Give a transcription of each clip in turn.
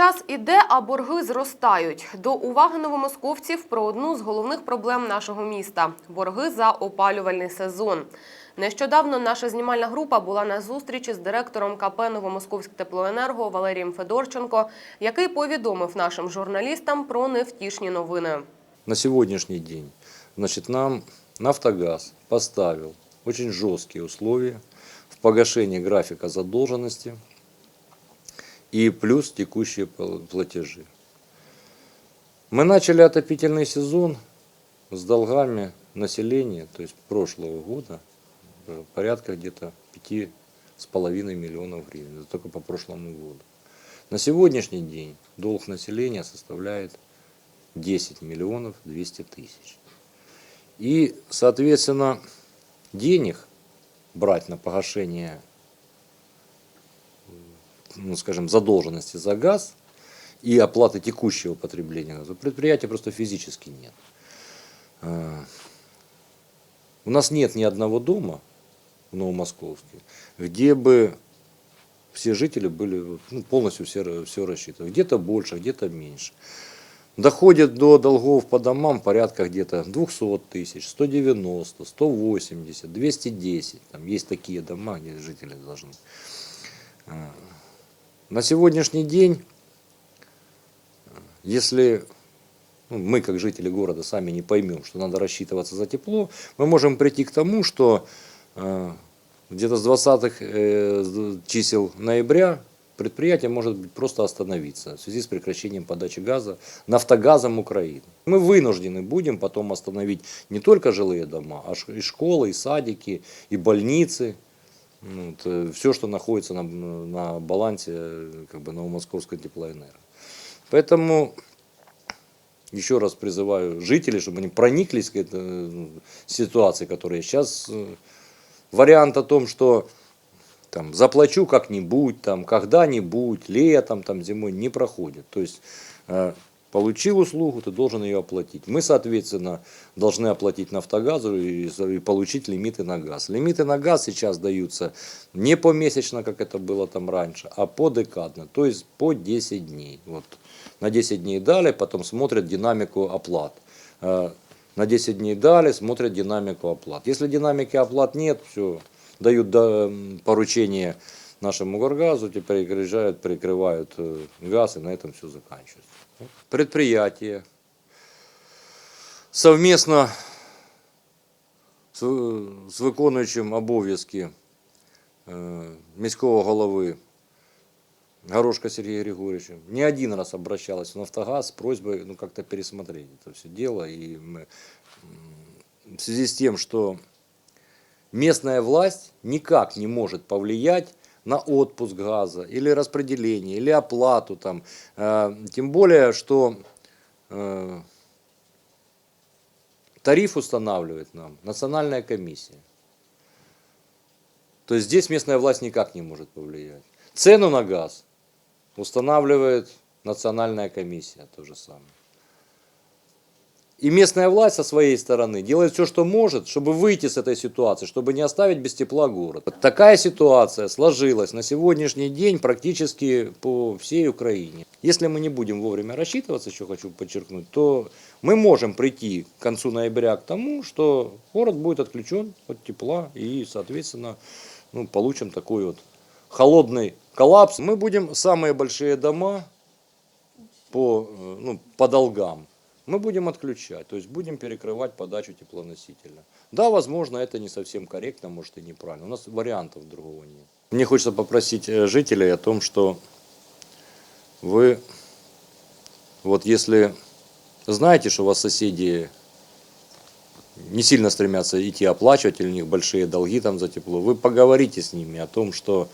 Час іде, а борги зростають. До уваги новомосковців про одну з головних проблем нашого міста борги за опалювальний сезон. Нещодавно наша знімальна група була на зустрічі з директором КП Новомосковськ теплоенерго Валерієм Федорченко, який повідомив нашим журналістам про невтішні новини. На сегодняшний день значит, нам Нафтогаз поставил очень жесткие условия в погашении графика задолженности и плюс текущие пл- платежи. Мы начали отопительный сезон с долгами населения, то есть прошлого года, порядка где-то 5,5 миллионов гривен. Это только по прошлому году. На сегодняшний день долг населения составляет 10 миллионов 200 тысяч. И, соответственно, денег брать на погашение, ну, скажем, задолженности за газ и оплаты текущего потребления газа предприятия просто физически нет. А, У нас нет ни одного дома в Новомосковске, где бы все жители были ну, полностью все, все рассчитаны. Где-то больше, где-то меньше. Доходит до долгов по домам порядка где-то 200 тысяч, 190, 180, 210. Там есть такие дома, где жители должны. На сегодняшний день, если ну, мы, как жители города, сами не поймем, что надо рассчитываться за тепло, мы можем прийти к тому, что э, где-то с 20-х э, чисел ноября предприятие может быть просто остановиться в связи с прекращением подачи газа нафтогазом Украины. Мы вынуждены будем потом остановить не только жилые дома, а и школы, и садики, и больницы. Ну, все, что находится на, на балансе э, как бы, Новомосковской теплоэнерго. Поэтому еще раз призываю жителей, чтобы они прониклись к этой э, ситуации, которая сейчас э, вариант о том, что там заплачу как-нибудь, там когда-нибудь, летом, там зимой не проходит. То есть э, получил услугу, ты должен ее оплатить. Мы, соответственно, должны оплатить нафтогазу и, получить лимиты на газ. Лимиты на газ сейчас даются не помесячно, как это было там раньше, а подекадно, то есть по 10 дней. Вот. На 10 дней дали, потом смотрят динамику оплат. Э, На 10 дней дали, смотрят динамику оплат. Если динамики оплат нет, все, дают поручение нашему горгазу, теперь приезжают, прикрывают э, газ, и на этом все заканчивается. Предприятие совместно з виконуючим обов'язки міського голови Горошка Сергея Григорьевича не один раз обращалась в Нафтогаз с просьбой ну, как-то пересмотреть это все дело. И мы, в связи с тем, что местная власть никак не может повлиять на отпуск газа или распределение, или оплату там. Э, Тем более, что э, тариф устанавливает нам национальная комиссия. То есть здесь местная власть никак не может повлиять. Цену на газ устанавливает национальная комиссия, то же самое. И местная власть со своей стороны делает все, что может, чтобы выйти с этой ситуации, чтобы не оставить без тепла город. Такая ситуация сложилась на сегодняшний день практически по всей Украине. Если мы не будем вовремя рассчитываться, еще хочу подчеркнуть, то мы можем прийти к концу ноября к тому, что город будет отключен от тепла и, соответственно, ну, получим такой вот холодный коллапс. Мы будем самые большие дома по, э, ну, по долгам мы будем отключать, то есть будем перекрывать подачу теплоносителя. Да, возможно, это не совсем корректно, может и неправильно. У нас вариантов другого нет. Мне хочется попросить э, жителей о том, что вы, вот если знаете, что у вас соседи не сильно стремятся идти оплачивать, или у них большие долги там за тепло, вы поговорите с ними о том, что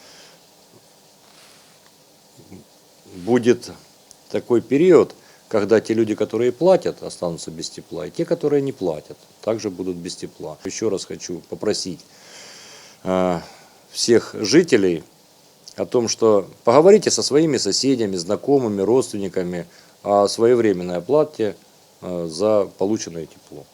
будет такой период, когда те люди, которые платят, останутся без тепла, и те, которые не платят, также будут без тепла. Еще раз хочу попросить э, всех жителей о том, что поговорите со своими соседями, знакомыми, родственниками о своевременной оплате э, за полученное тепло.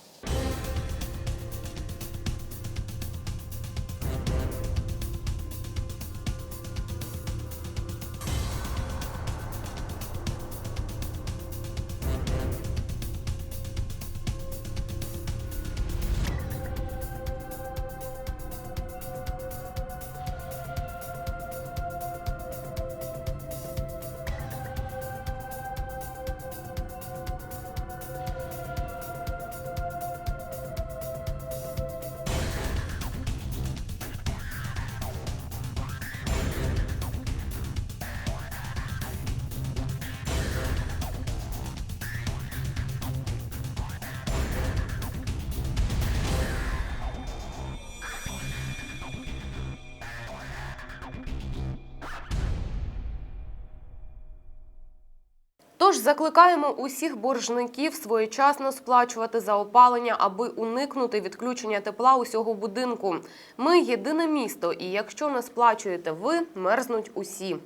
Тож закликаємо усіх боржників своєчасно сплачувати за опалення, аби уникнути відключення тепла усього будинку. Ми єдине місто, і якщо не сплачуєте ви, мерзнуть усі.